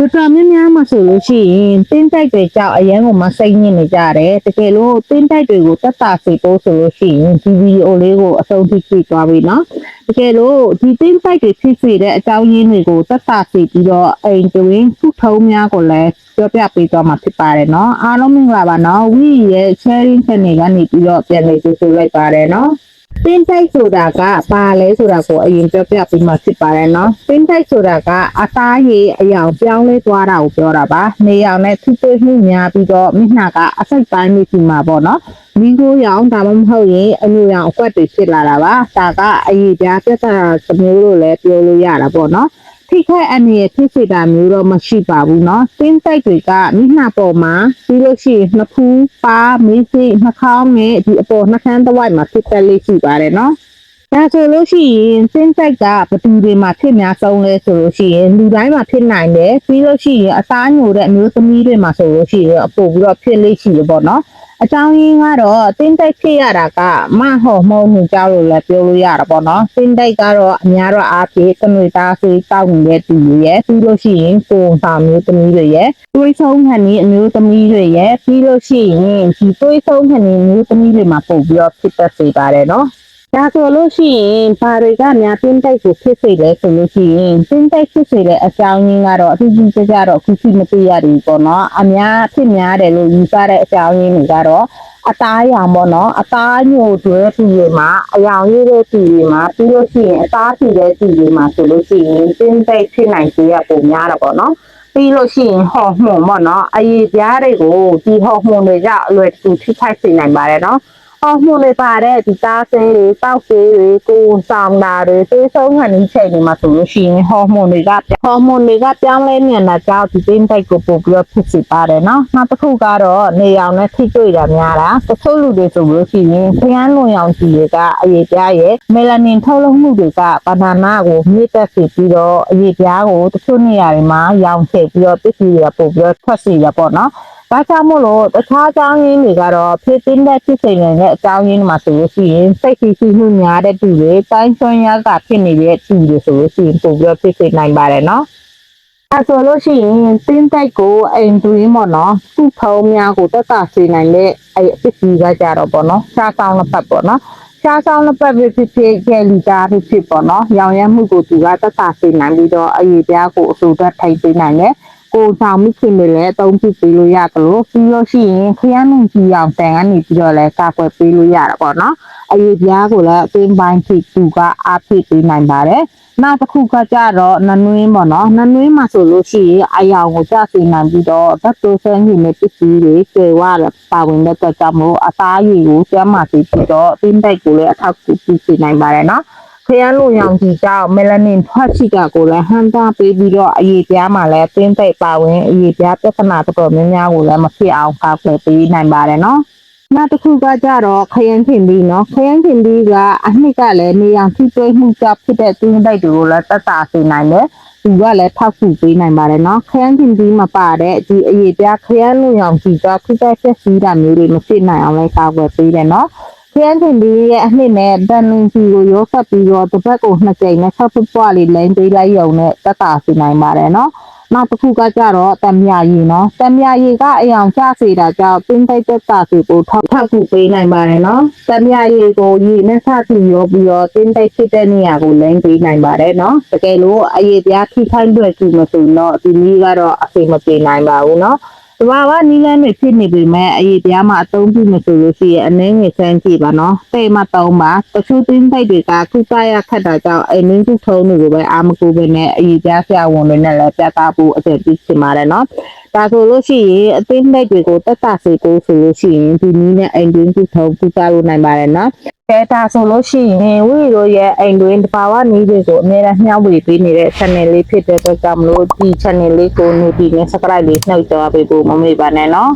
တော်တော်များများမှဆိုလို့ရှိရင်တင်းတိုက်တွေကြောက်အရန်ကိုမစိတ်ညစ်နေကြတယ်တကယ်လို့တင်းတိုက်တွေကိုတက်တာစေဖို့ဆိုလို့ရှိရင်ဒီဗီဒီယိုလေးကိုအဆုံးထိကြည့်သွားပြီနော်တကယ်လို့ဒီတင်းတိုက်တွေဖြစ်စေတဲ့အကြောင်းရင်းတွေကိုတက်တာစေပြီးတော့အိမ်တွင်ခုထုံးများကိုလည်းပြောပြပေးသွားမှာဖြစ်ပါတယ်နော်အားလုံးမင်္ဂလာပါနော်ဝီရဲ့ sharing channel ကနေပြီးတော့ပြန်လည်ကြိုဆိုလိုက်ပါတယ်နော် တင်းတိုက်ဆိုတာကပါလဲဆိုတာကိုအရင်ပြောပြပြီးမှဖြစ်ပါတယ်နော်တင်းတိုက်ဆိုတာကအသားရည်အယောင်ပြောင်းလဲသွားတာကိုပြောတာပါနေရောင်နဲ့ထိတွေ့မှုများပြီးတော့မျက်နှာကအစိတ်ပိုင်းလေးဒီမှာပေါ့နော်မိခိုးရောင်ဒါမှမဟုတ်ရင်အညူရောင်အကွက်တွေဖြစ်လာတာပါဒါကအရေးပြပြဿနာတစ်မျိုးလို့လည်းပြောလို့ရတာပေါ့နော် ထိခိုက်အနေရဖြစ်စေတာမျိုးတော့မရှိပါဘူးเนาะတင်းတိုက်တွေကမျက်နှာပေါ်မှာပြီးလို့ရှိရင်နှစ်ဖူးပါမင်းစိနှာခေါင်းနဲ့ဒီအပေါ်နှာခမ်းတစ်ဝိုက်မှာဖြစ်သက်လေးရှိပါတယ်เนาะဒါဆိုလို့ရှိရင်တင်းတိုက်ကဘယ်သူတွေမှာဖြစ်များဆုံးလဲဆိုလို့ရှိရင်လူတိုင်းမှာဖြစ်နိုင်တယ်ပြီးလို့ရှိရင်အသားညိုတဲ့အမျိုးသမီးတွေမှာဆိုလို့ရှိရင်အပို့ပြီးတော့ဖြစ်လေးရှိရပေါ့เนาะ အကြောင်းရင်းကတော့တင်းတိုက်ဖြစ်ရတာကမဟော်မုံညကြောက်လို့လည်းပြောလို့ရတာပေါ့နော်တင်းတိုက်ကတော့အများတော့အားဖြင့်တနွေသားစေးတောက်နေတဲ့သူတွေရဲ့ပြီးလို့ရှိရင်ကိုယ်ဆောင်မျိုးသမီးတွေရဲ့တွေးဆုံးခံနေအမျိုးသမီးတွေရဲ့ပြီးလို့ရှိရင်ဒီတွေးဆုံးခံနေအမျိုးသမီးတွေမှာပို့ပြီးတော့ဖြစ်သက်စေပါတယ်နော် ဒါဆိုလို့ရှိရင်ဘာတွေကများတင်းတိုက်ကိုဖြစ်စေလဲဆိုလို့ရှိရင်တင်းတိုက်ဖြစ်စေတဲ့အကြောင်းရင်းကတော့အထူးကြီးကြကြတော့အခုရှိမသိရဘူးပေါ့နော်အများဖြစ်များတယ်လို့ယူဆတဲ့အကြောင်းရင်းတွေကတော့အသားရောင်ပေါ့နော်အသားညိုတွဲပြည်တွေမှာအယောင်ရည်တဲ့ပြည်တွေမှာပြီးလို့ရှိရင်အသားပြည်တဲ့ပြည်တွေမှာဆိုလို့ရှိရင်တင်းတိုက်ဖြစ်နိုင်စေရပုံများတာပေါ့နော်ပြီးလို့ရှိရင်ဟော်မွန်ပေါ့နော်အရေးပြားတွေကိုဒီဟော်မွန်တွေကြောင့်အလွယ်တကူထိခိုက်စေနိုင်ပါတယ်နော် ဟော်မွန်တွေပါတဲ့ဒီသားဆဲတွေတောက်ဆဲတွေကိုယ်ဆောင်တာတွေသေဆုံးခံနေချိန်တွေမှာဆိုလို့ရှိရင်ဟော်မွန်တွေကဟော်မွန်တွေကပြောင်းလဲမြန်တာကြောင့်ဒီတင်းတိုက်ကိုပို့ပြီးတော့ဖြစ်စေပါတယ်နော်နောက်တစ်ခုကတော့နေရောင်နဲ့ထိတွေ့တာများတာတချို့လူတွေဆိုလို့ရှိရင်ခရမ်းလွန်ရောင်ကြီးတွေကအရေးပြားရဲ့မီလာနင်ထုတ်လုပ်မှုတွေကဘာနာနာကိုမြင့်တက်စေပြီးတော့အရေးပြားကိုတချို့နေရာတွေမှာရောင်ထည့်ပြီးတော့ပစ္စည်းတွေပို့ပြီးတော့ထွက်စေရပေါ့နော် ဒါကြောင့်မို့လို့တခြားအကြောင်းရင်းတွေကတော့ဖြစ်တင်းတဲ့ဖြစ်စိန်တွေနဲ့အကြောင်းရင်းတွေမှာဆိုလို့ရှိရင်စိတ်ရှိရှိမှုများတဲ့သူတွေတိုင်းဆွမ်းရကဖြစ်နေတဲ့သူတွေဆိုလို့ရှိရင်ပို့ပြီးတော့ဖြစ်စေနိုင်ပါတယ်နော်။အဲဆိုလို့ရှိရင်တင်းတိုက်ကိုအိမ်တွင်းပေါ့နော်သူ့ဖုံးများကိုတက်တာစေနိုင်တဲ့အဲအပစ္စည်းကကြတော့ပေါ့နော်ရှားဆောင်တစ်ပတ်ပေါ့နော်ရှားဆောင်တစ်ပတ်ဖြစ်ဖြစ်ဖြစ်ကျယ်လီတာဖြစ်ဖြစ်ပေါ့နော်ရောင်ရမ်းမှုကိုသူကတက်တာစေနိုင်ပြီးတော့အရေးပြားကိုအစိုးရထိုင်ပေးနိုင်တယ် ကိုဆောင်မိခင်တွေလည်းအသုံးပြုပေးလို့ရတယ်လို့ပြီးလို့ရှိရင်ခရမ်းလုံကြီးအောင်တန်ကနေပြီးတော့လည်းကာကွယ်ပေးလို့ရတာပေါ့နော်အရေးပြားကိုလည်းအသိပိုင်းဖြစ်သူကအားဖြစ်ပေးနိုင်ပါတယ်နောက်တစ်ခုကကြတော့နနွင်းပေါ့နော်နနွင်းမှာဆိုလို့ရှိရင်အယောင်ကိုကြစေနိုင်ပြီးတော့ဓာတ်တိုးဆန်းကြီးနဲ့ပစ္စည်းတွေကျေဝရပါဝင်တဲ့အတွက်ကြောင့်မို့အသားရည်ကိုကျန်းမာစေပြီးတော့အသိတိုက်ကိုလည်းအထောက်အကူပြုစေနိုင်ပါတယ်နော် ခရမ်းလိုရောင်ကြီးကြောင့်မလာနင်ထွက်ရှိတာကိုလည်းဟန်တာပေးပြီးတော့အရေးပြားမှာလည်းတင်းသိပ်ပါဝင်အရေးပြားပြဿနာတော်တော်များများကိုလည်းမဖြစ်အောင်ကာကွယ်ပေးနိုင်ပါတယ်နော်နောက်တစ်ခုကကြတော့ခရမ်းခင်ပြီးနော်ခရမ်းခင်ပြီးကအနှစ်ကလည်းနေအောင်ထိတွေ့မှုကြောင့်ဖြစ်တဲ့တင်းသိပ်တွေကိုလည်းတက်တာစေနိုင်တယ်သူကလည်းထောက်ကူပေးနိုင်ပါတယ်နော်ခရမ်းခင်ပြီးမှာပါတဲ့ဒီအရေးပြားခရမ်းလိုရောင်ကြီးကြောင့်ထိတဲ့ဆက်စည်းတာမျိုးတွေမဖြစ်နိုင်အောင်လည်းကာကွယ်ပေးတယ်နော်ခ ရမ်းတင်ဒီရဲ့အနှစ်နဲ့ဗန်နင်စီကိုရောဆက်ပြီးတော့တစ်ပတ်ကိုနှစ်ကြိမ်နဲ့ဆောက်ဖပွားလေးလိမ့်ပေးလိုက်ရုံနဲ့တက်တာစီနိုင်ပါတယ်နော်နောက်တစ်ခုကကြတော့တံမြရီနော်တံမြရီကအယောင်ကျစေတာကြောင့်တင်းတိုက်တက်တာစီကိုထောက်ထောက်ကူပေးနိုင်ပါတယ်နော်တံမြရီကိုရေနဲ့စသည့်ရောပြီးတော့တင်းတိုက်ဖြစ်တဲ့နေရာကိုလိမ့်ပေးနိုင်ပါတယ်နော်တကယ်လို့အရေးပြားထိခိုက်လွယ်ကူမဆိုတော့ဒီနည်းကတော့အစိမပြေနိုင်ပါဘူးနော် တဘာဝနီလန်းတွေဖြစ်နေပေမဲ့အရေးပြားမှာအသုံးပြုနေဆိုလို့ရှိရင်အနည်းငယ်ဆန်းကြည့်ပါနော်။တဲ့မှာသုံးပါတချို့တင်းတိုက်တွေကခုကရခတ်တာကြောင့်အင်းင်းစုထုံးတွေကိုပဲအာမကူပဲနဲ့အရေးပြားဆရာဝန်တွေနဲ့လည်းပြသဖို့အကျင့်ပြုချင်ပါတယ်နော်။ ဒါဆိုလို့ရှိရင်အသိတိုက်တွေကိုတက်တာစေကိုဆိုလို့ရှိရင်ဒီနည်းနဲ့အင်းင်းစုထုံးကုသလို့နိုင်ပါတယ်နော်။ကဲဒါဆိုလို့ရှိရင်ဝီတို့ရဲ့အိမ်တွင်တဘာဝနည်းတွေကိုအများအားမျှဝေပေးနေတဲ့ channel လေးဖြစ်တဲ့အတွက်ကြောင့်မလို့ဒီ channel လေးကို notification နဲ့ subscribe လေးနှုတ်ကြပေးဖို့မမေ့ပါနဲ့နော်